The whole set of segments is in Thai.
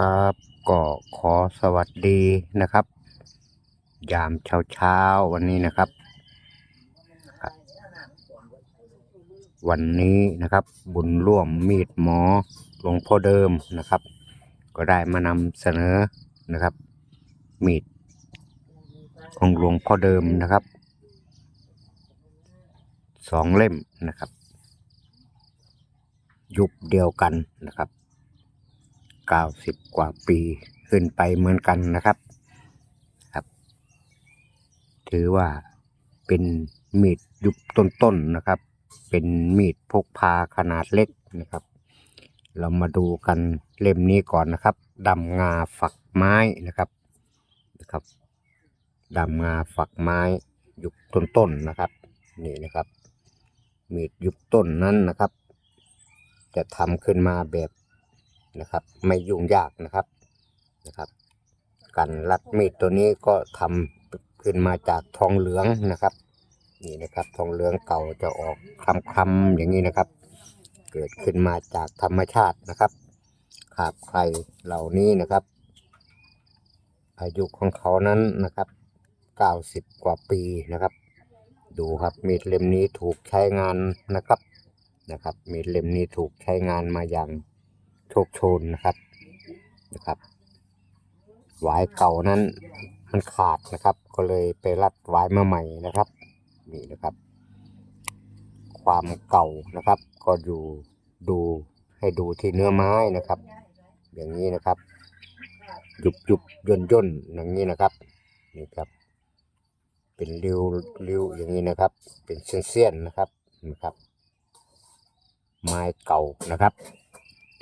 ครับ ก็ขอสวัสดีนะครับ ยามเช้าเช้าวันนี้นะครับ วันนี้นะครับ บุญร่วมมีดหมอหลวงพ่อเดิมนะครับ ก็ได้มานำเสนอนะครับ มีดของหลวงพ่อเดิมนะครับสองเล่มนะครับ ยุคเดียวกันนะครับ เก้าสิบกว่าปีขึ้นไปเหมือนกันนะครับ ครับ ถือว่าเป็นมีดยุคต้นๆนะครับ เป็นมีดพกพาขนาดเล็กนะครับ เรามาดูกันเล่มนี้ก่อนนะครับดำงาฝักไม้นะครับนะครับดำงาฝักไม้ยุคต้นๆนะครับ นี่นะครับ มีดยุคต้นนั้นนะครับ จะทำขึ้นมาแบบ นะครับ ไม่ยุ่งยากนะครับนะครับ การรัดมีดตัวนี้ก็ทำขึ้นมาจากทองเหลืองนะครับ นี่นะครับ ทองเหลืองเก่าจะออกคล้ำๆอย่างนี้นะครับ เกิดขึ้นมาจากธรรมชาตินะครับขาบใครเหล่านี้นะครับ อายุของเขานั้นนะครับ90กว่าปีนะครับ ดูครับมีดเล่มนี้ถูกใช้งานนะครับนะครับมีดเล่มนี้ถูกใช้งานมาอย่าง โชคโชนนะครับนะครับหวายเก่านั้นมันขาดนะครับ ก็เลยไปรัดหวายมาใหม่นะครับนี่นะครับ ความเก่านะครับ ก็อยู่ดูให้ดูที่เนื้อไม้นะครับ อย่างนี้นะครับยุบยุบย่นย่นอย่างนี้นะครับนี่ครับ เป็นริ้วริ้วอย่างนี้นะครับ เป็นเส้นเส้นนะครับนะครับ ไม้เก่านะครับ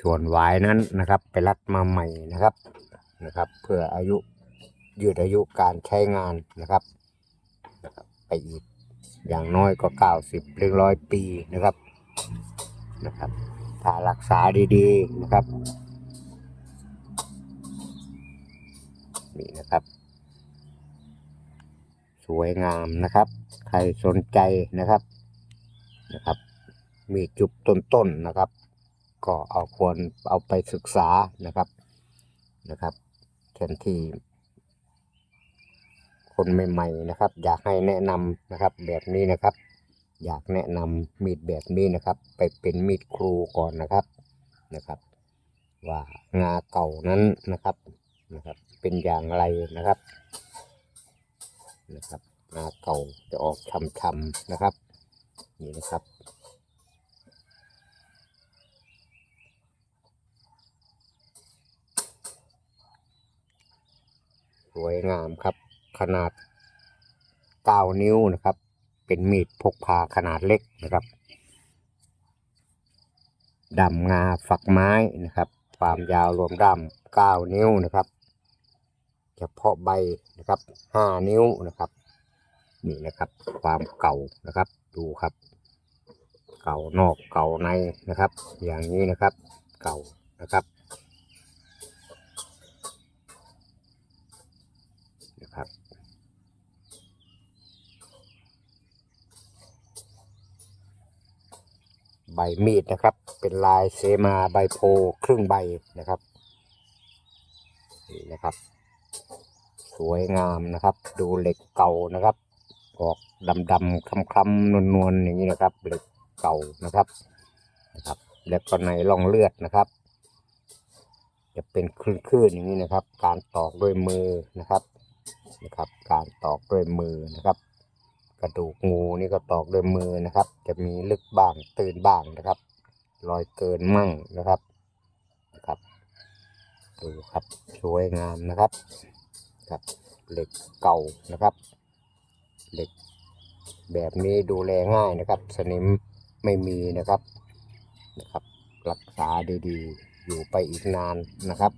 ส่วนหวายนั้นนะครับ ไปรัดมาใหม่นะครับนะครับ เพื่ออายุยืดอายุการใช้งานนะครับนะครับไปอีกอย่างน้อยก็เก้าสิบหรือร้อยปีนะครับนะครับถ้ารักษาดีๆนะครับนี่นะครับ สวยงามนะครับ ใครสนใจนะครับนะครับ มีจุดต้นๆนะครับ ก็เอาควรเอาไปศึกษานะครับนะครับแทนที่คนใหม่ๆนะครับ อยากให้แนะนำนะครับแบบนี้นะครับ อยากแนะนำมีดแบบนี้นะครับ ไปเป็นมีดครูก่อนนะครับนะครับ ว่างาเก่านั้นนะครับนะครับ เป็นอย่างไรนะครับนะครับงาเก่าจะออกช้ำๆนะครับนี่นะครับ วยงามครับ ขนาด 9 นิ้วนะครับ เป็นมีดพกพาขนาดเล็กนะครับดำงาฝักไม้นะครับ ความยาวรวมด้าม9 นิ้วนะครับเฉพาะใบนะครับ5นิ้วนะครับนี่นะครับความเก่านะครับดูครับ เก่านอกเก่าในนะครับ อย่างนี้นะครับ เก่านะครับนะครับ ใบมีดนะครับ เป็นลายเสมาใบโพครึ่งใบนะครับนี่นะครับ สวยงามนะครับ ดูเหล็กเก่านะครับ ออกดำดำคล้ำคล้ำนวลนวลๆอย่างนี้นะครับ เหล็กเก่านะครับนะครับ แล้วก็ในร่องเลือดนะครับ จะเป็นคลื่นๆอย่างนี้นะครับ การตอกด้วยมือนะครับนะครับ การตอกด้วยมือนะครับ กระดูกงูนี่ก็ตอกด้วยมือนะครับ จะมีลึกบ้างตื่นบ้างนะครับรอยเกินมั่งนะครับนะครับดูครับสวยงามนะครับครับเหล็กเก่านะครับ เหล็กแบบนี้ดูแลง่ายนะครับ สนิมไม่มีนะครับนะครับ รักษาดีๆ อยู่ไปอีกนานนะครับ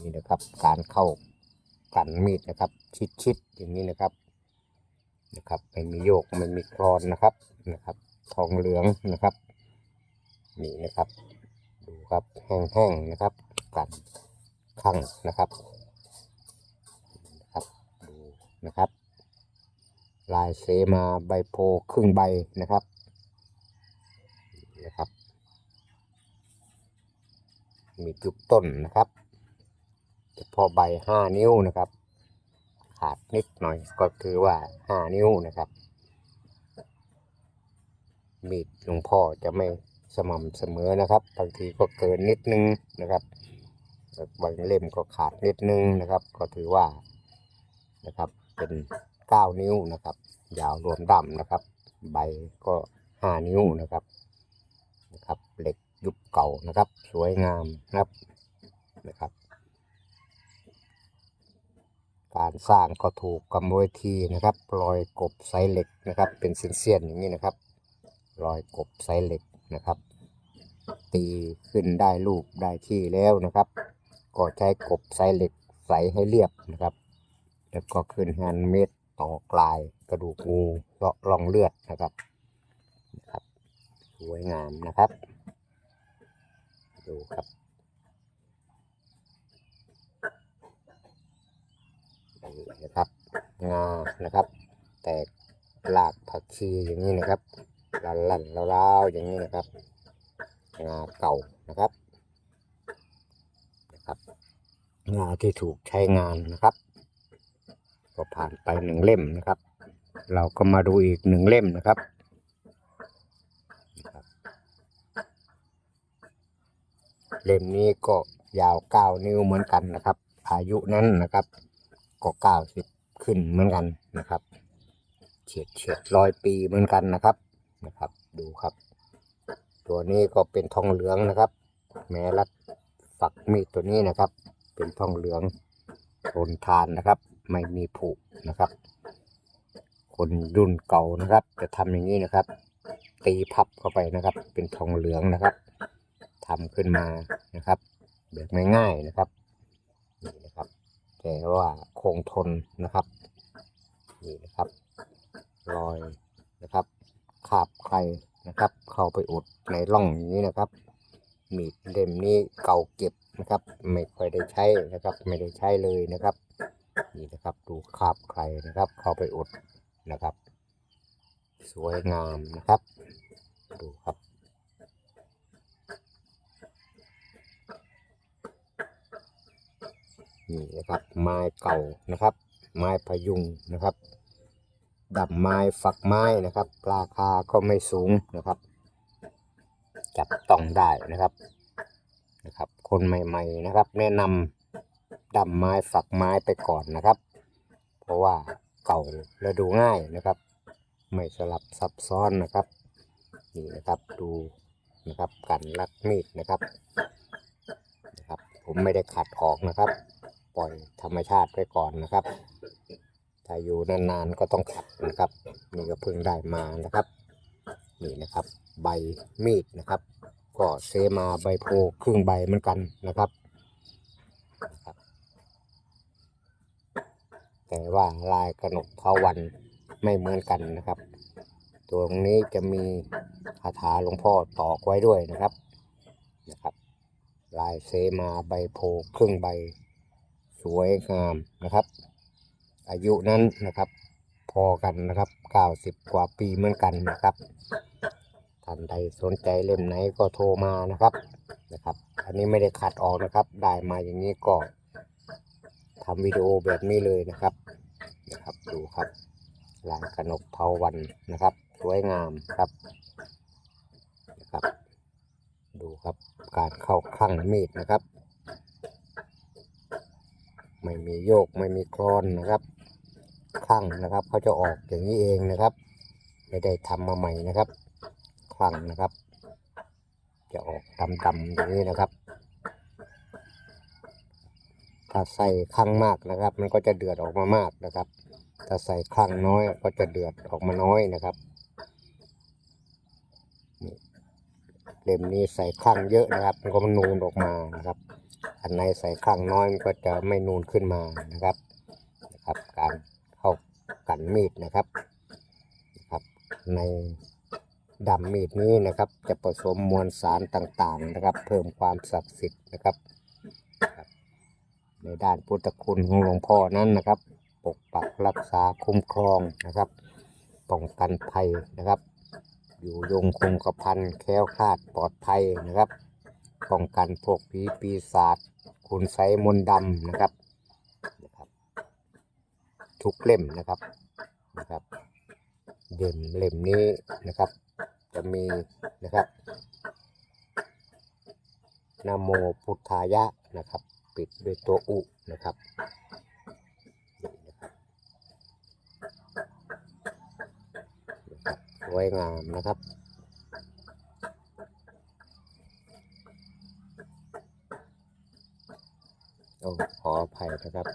นี่นะครับการเข้ากันมีดนะครับ ชิดๆอย่างนี้นะครับ นะครับไม่มีโยกไม่มีคลอนนะครับนะครับ ทองเหลืองนะครับนี่นะครับ ดูครับแห้งๆนะครับกันข้างนะครับนะครับดูนะครับ ลายเสมาใบโพครึ่งใบนะครับนะครับ มีจุดต้นนะครับเฉพาะใบห้านิ้วนะครับ ขาดนิดหน่อยก็คือว่าห้านิ้วนะครับ มีดหลวงพ่อจะไม่สม่ำเสมอนะครับบางทีก็เกินนิดนึงนะครับบางเล่มก็ขาดนิดนึงนะครับ ก็ถือว่านะครับ เป็นเก้านิ้วนะครับ ยาวรวมดำนะครับ ใบก็ห้านิ้วนะครับนะครับ เหล็กยุคเก่านะครับ สวยงามนะครับนะครับ การสร้างก็ถูกกรรมวิธีนะครับรอยกบไซเหล็กนะครับ เป็นเส้นๆอย่างนี้นะครับรอยกบไซเหล็กนะครับ ตีขึ้นได้รูปได้ที่แล้วนะครับ ก็ใช้กบไซเหล็กใสให้เรียบนะครับ แล้วก็ขึ้นแฮนเมดต่อกลายกระดูกงูเลาะรองเลือดนะครับนะครับสวยงามนะครับ ดูครับ นี่นะครับ งานะครับ แตกลากผักชีอย่างนี้นะครับลันลันลาวๆอย่างนี้นะครับ งาเก่านะครับนะครับ งาที่ถูกใช้งานนะครับก็ผ่านไปหนึ่งเล่มนะครับ เราก็มาดูอีกหนึ่งเล่มนะครับนะครับเล่มนี้ก็ยาวเก้านิ้วเหมือนกันนะครับ อายุนั้นนะครับ ก็เก้าสิบขึ้นเหมือนกันนะครับเฉียดเฉียดร้อยปีเหมือนกันนะครับนะครับ ดูครับ ตัวนี้ก็เป็นทองเหลืองนะครับ แม้รัดฝักมีดตัวนี้นะครับ เป็นทองเหลืองทนทานนะครับ ไม่มีผุนะครับ คนรุ่นเก่านะครับ จะทำอย่างนี้นะครับ ตีพับเข้าไปนะครับ เป็นทองเหลืองนะครับทำขึ้นมานะครับแบบง่ายๆนะครับ แต่ว่าคงทนนะครับนี่นะครับรอยนะครับคาบใครนะครับ เข้าไปอุดในร่องอย่างนี้นะครับ มีดเล่มนี้เก่าเก็บนะครับ ไม่ค่อยได้ใช้นะครับ ไม่ได้ใช้เลยนะครับนี่นะครับดูคาบใครนะครับ เข้าไปอุดนะครับ สวยงามนะครับ ดูครับ นี่นะครับ ไม้เก่านะครับ ไม้พยุงนะครับ ดับไม้ฝักไม้นะครับ ราคาก็ไม่สูงนะครับ จับต้องได้นะครับนะครับ คนใหม่ๆนะครับ แนะนำดับไม้ฝักไม้ไปก่อนนะครับ เพราะว่าเก่าและดูง่ายนะครับ ไม่สลับซับซ้อนนะครับนี่นะครับดูนะครับกันลักมีดนะครับนะครับ ผมไม่ได้ขัดออกนะครับ ปล่อยธรรมชาติไปก่อนนะครับถ้าอยู่นานๆก็ต้องขัดนะครับ นี่ก็เพิ่งได้มานะครับ นี่นะครับ ใบมีดนะครับ ก็เซมาใบโพครึ่งใบเหมือนกันนะครับ แต่ว่าลายกระหนกเทาวันไม่เหมือนกันนะครับ ตัวตรงนี้จะมีคาถาหลวงพ่อตอกไว้ด้วยนะครับนะครับ ลายเซมาใบโพครึ่งใบ สวยงามนะครับ อายุนั้นนะครับ พอกันนะครับ 90 กว่าปีเหมือนกันนะครับท่านใดสนใจเล่มไหนก็โทรมานะครับนะครับ อันนี้ไม่ได้ขัดออกนะครับ ได้มาอย่างนี้ก็ทำวิดีโอแบบนี้เลยนะครับนะครับดูครับลายกนกเทาวันนะครับ สวยงามครับนะครับ ดูครับการเข้าคลั่งมีดนะครับ ไม่มีโยกไม่มีคลอนนะครับคลั่งนะครับเขาจะออกอย่างนี้เองนะครับ ไม่ได้ทำมาใหม่นะครับคลั่งนะครับ จะออกดำๆอย่างนี้นะครับ ถ้าใส่คลั่งมากนะครับ มันก็จะเดือดออกมามากนะครับ ถ้าใส่คลั่งน้อยก็จะเดือดออกมาน้อยนะครับเล่มนี้ใส่คลั่งเยอะนะครับ มันก็มันนูนออกมานะครับ อันไหนใส่คลั่งน้อยมันก็จะไม่นูนขึ้นมานะครับนะครับ การเข้ากันมีดนะครับนะครับ ในดำมีดนี้นะครับ จะผสมมวลสารต่างๆนะครับ เพิ่มความศักดิ์สิทธิ์นะครับ ในด้านพุทธคุณของหลวงพ่อนั้นนะครับ ปกปักรักษาคุ้มครองนะครับป้องกันภัยนะครับ อยู่ยงคงกระพันแค้วคลาดปลอดภัยนะครับ ป้องกันพวกผีปีศาจคุณไซมนต์ดำนะครับนะครับ ทุกเล่มนะครับนะครับเล่มเล่มนี้นะครับ จะมีนะครับนโมพุทธายะนะครับ ปิดด้วยตัวอุนะครับสวยงามนะครับ โอ้ขออภัยนะครับ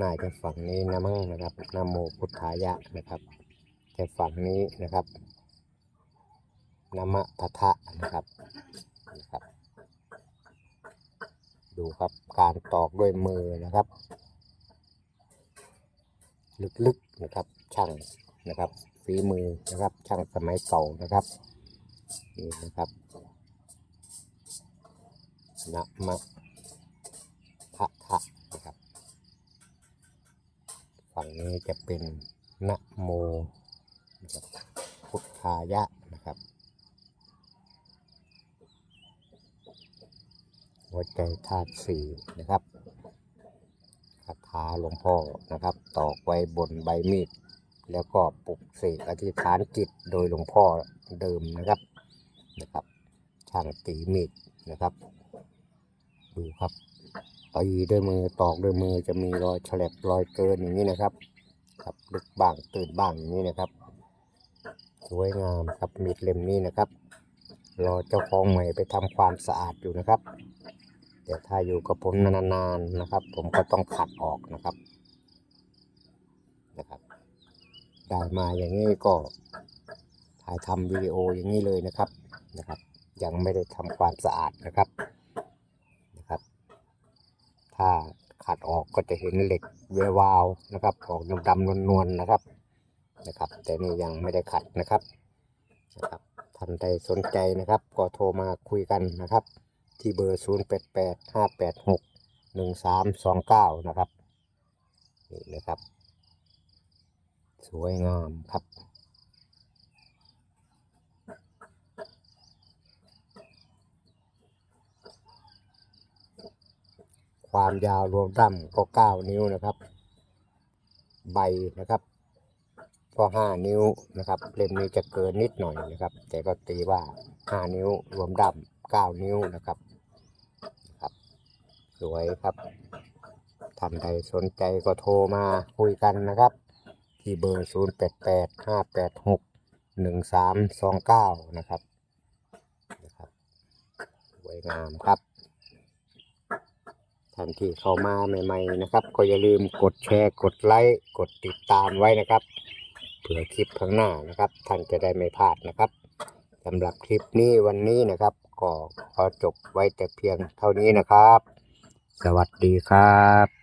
น่าจะฝั่งนี้นะมั้งนะครับนโมพุทธายะนะครับ แต่ฝั่งนี้นะครับนมะพะทะนะครับนะครับ ดูครับการตอกด้วยมือนะครับ ลึกๆนะครับช่างนะครับฝีมือนะครับช่างสมัยเก่านะครับนี่นะครับนะมะ ทะนะครับ ฝั่งนี้จะเป็นนะโมนะครับพุทธายะนะครับ หัวใจธาตุสี่นะครับคาถาหลวงพ่อนะครับ ตอกไว้บนใบมีด แล้วก็ปลุกเสกอธิษฐานจิตโดยหลวงพ่อเดิมนะครับนะครับ ช่างตีมีดนะครับ ดูครับ ตีด้วยมือตอกด้วยมือจะมีรอยฉลับรอยเกินอย่างนี้นะครับ ครับลึกบ้างตื่นบ้างอย่างนี้นะครับ สวยงามครับมีดเล่มนี้นะครับ รอเจ้าของใหม่ไปทำความสะอาดอยู่นะครับ แต่ถ้าอยู่กับผมนานๆนะครับ ผมก็ต้องขัดออกนะครับนะครับ ได้มาอย่างนี้ก็ถ่ายทำวิดีโออย่างนี้เลยนะครับนะครับ ยังไม่ได้ทำความสะอาดนะครับ ถ้าขัดออกก็จะเห็นเหล็กเววาวนะครับ ออกดำๆนวลๆนะครับนะครับ แต่นี่ยังไม่ได้ขัดนะครับนะครับท่านใดสนใจนะครับ ก็โทรมาคุยกันนะครับ ที่เบอร์ 0 8 8 5 8 6 1 3 2 9 นะครับนี่นะครับ สวยงามครับ ความยาวรวมดั้มก็9นิ้วนะครับ ใบนะครับ ก็5นิ้วนะครับ เล่มนี้จะเกินนิดหน่อยนะครับ แต่ก็ตีว่า5นิ้วรวมดั้ม9นิ้วนะครับครับ สวยครับท่านใดสนใจก็โทรมาคุยกันนะครับ ที่เบอร์ 0 8 8 5 8 6 1 3 2 9 นะครับนะครับสวยงามครับ ท่านที่เข้ามาใหม่ ๆ นะครับ ก็อย่าลืมกดแชร์กดไลค์กดติดตามไว้นะครับเผื่อคลิปข้างหน้านะครับ ท่านจะได้ไม่พลาดนะครับสำหรับคลิปนี้วันนี้นะครับ ก็ขอจบไว้แต่เพียงเท่านี้นะครับ สวัสดีครับ